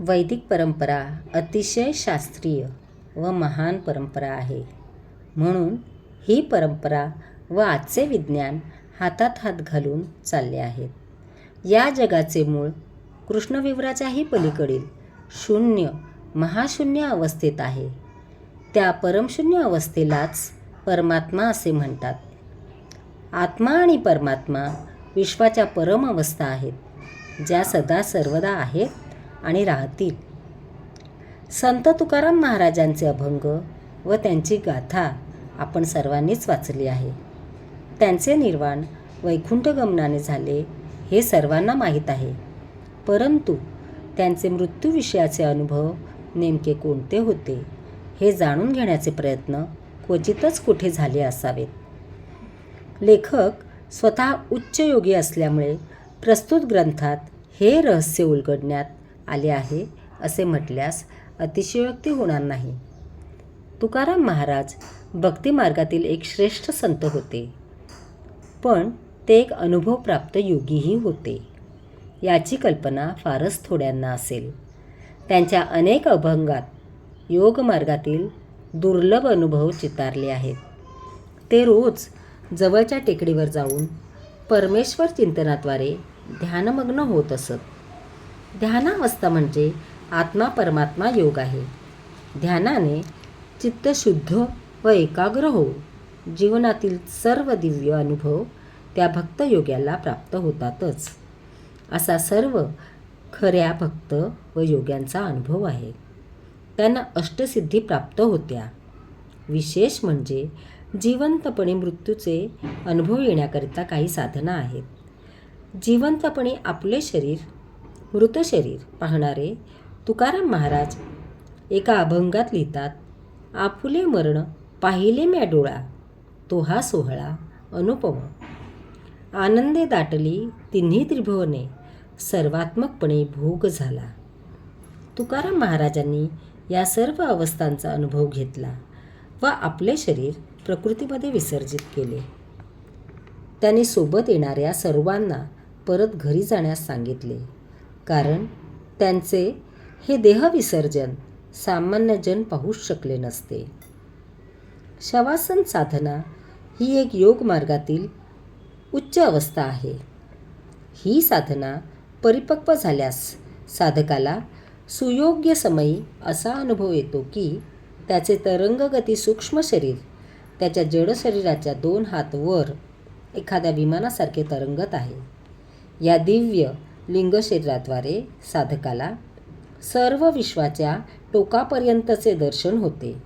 वैदिक परंपरा अतिशय शास्त्रीय व महान परंपरा आहे. म्हणून ही परंपरा व आजचे विज्ञान हातात हात घालून चालले आहेत. या जगाचे मूळ कृष्णविवराच्याही पलीकडील शून्य महाशून्य अवस्थेत आहे. त्या परमशून्य अवस्थेलाच परमात्मा असे म्हणतात. आत्मा आणि परमात्मा विश्वाच्या परम अवस्था आहेत. ज्या सदा सर्वदा आहेत. आणि राहतील. संत तुकाराम महाराजांचे अभंग व त्यांची गाथा आपण सर्वांनीच वाचली आहे. त्यांचे निर्वाण वैकुंठगमनाने झाले हे सर्वांना माहीत आहे. परंतु त्यांचे मृत्यूविषयाचे अनुभव नेमके कोणते होते हे जाणून घेण्याचे प्रयत्न क्वचितच कुठे झाले असावेत. लेखक स्वतः उच्चयोगी असल्यामुळे प्रस्तुत ग्रंथात हे रहस्य उलगडण्यात आले आहे असे म्हटल्यास अतिशयोक्ती होणार नाही. तुकाराम महाराज भक्तिमार्गातील एक श्रेष्ठ संत होते. पण ते एक अनुभवप्राप्त योगीही होते. याची कल्पना फारच थोड्यांना असेल. त्यांच्या अनेक अभंगात योगमार्गातील दुर्लभ अनुभव चितारले आहेत. ते रोज जवळच्या टेकडीवर जाऊन परमेश्वर चिंतनाद्वारे ध्यानमग्न होत असत. ध्यानावस्था म्हणजे आत्मा परमात्मा योग आहे. ध्यानाने चित्त शुद्ध व एकाग्र होऊन जीवनातील सर्व दिव्य अनुभव त्या भक्तयोग्याला प्राप्त होतातच. असा सर्व खऱ्या भक्त व योग्यांचा अनुभव आहे. त्यांना अष्टसिद्धी प्राप्त होत्या. विशेष म्हणजे जिवंतपणे मृत्यूचे अनुभव येण्याकरिता काही साधना आहेत. जिवंतपणे आपले शरीर मृत शरीर पाहणारे तुकाराम महाराज एका अभंगात लिहितात आपुले मरण पाहिले म्या डोळा तो हा सोहळा अनुपम. आनंदे दाटली तिन्ही त्रिभुवने सर्वात्मकपणे भोग झाला. तुकाराम महाराजांनी या सर्व अवस्थांचा अनुभव घेतला व आपले शरीर प्रकृतीमध्ये विसर्जित केले. त्यांनी सोबत येणाऱ्या सर्वांना परत घरी जाण्यास सांगितले. कारण त्यांचे हे देहविसर्जन सामान्यजन पाहूच शकले नसते. शवासन साधना ही एक योग मार्गातील उच्च अवस्था आहे. ही साधना परिपक्व झाल्यास साधकाला सुयोग्य समयी असा अनुभव येतो की त्याचे तरंगगती सूक्ष्म शरीर त्याच्या जड शरीराच्या दोन हात वर एखाद्या विमानासारखे तरंगत आहे. या दिव्य लिंग शरीराद्वारे साधकाला सर्व विश्वाच्या टोकापर्यंतचे दर्शन होते.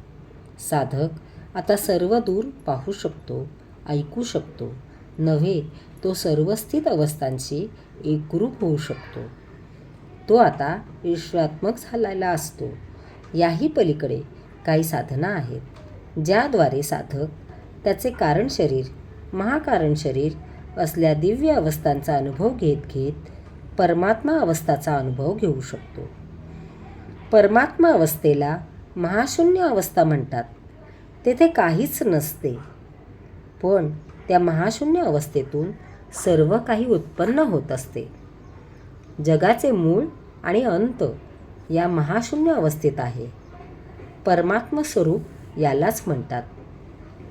साधक आता सर्व दूर पाहू शकतो ऐकू शकतो. नव्हे तो सर्वस्थित अवस्थांशी एकरूप होऊ शकतो. तो आता विश्वात्मक झालेला असतो. याही पलीकडे काही साधना आहेत ज्याद्वारे साधक त्याचे कारण शरीर महाकारण शरीर असल्या दिव्य अवस्थांचा अनुभव घेत घेत परमात्मा अवस्थाचा अनुभव घेऊ शकतो. परमात्मा अवस्थेला महाशून्य अवस्था म्हणतात. तेथे काहीच नसते. पण त्या महाशून्य अवस्थेतून सर्व काही उत्पन्न होत असते. जगाचे मूळ आणि अंत या महाशून्य अवस्थेत आहे. परमात्मस्वरूप यालाच म्हणतात.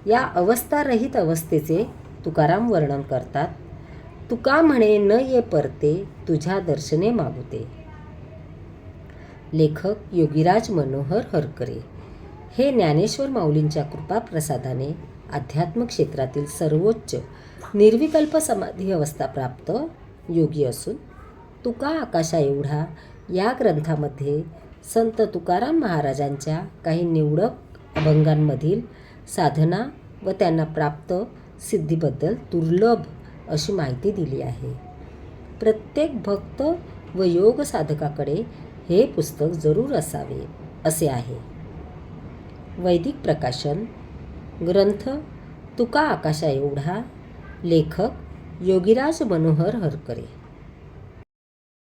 या अवस्थारहित अवस्थेचे तुकाराम वर्णन करतात. तुका म्हणे न ये परते तुझ्या दर्शने मागुते. लेखक योगीराज मनोहर हरकरे. हे ज्ञानेश्वर माऊलींच्या कृपाप्रसादाने अध्यात्म क्षेत्रातील सर्वोच्च निर्विकल्प समाधी अवस्था प्राप्त योगी असून तुका आकाशा एवढा या ग्रंथामध्ये संत तुकाराम महाराजांच्या काही निवडक अभंगांमधील साधना व त्यांना प्राप्त सिद्धीबद्दल दुर्लभ अशी माहिती दिली आहे. प्रत्येक भक्त व योग साधकाकडे हे पुस्तक जरूर असावे असे आहे. वैदिक प्रकाशन ग्रंथ तुका आकाशा एवढा लेखक योगीराज मनोहर हरकरे.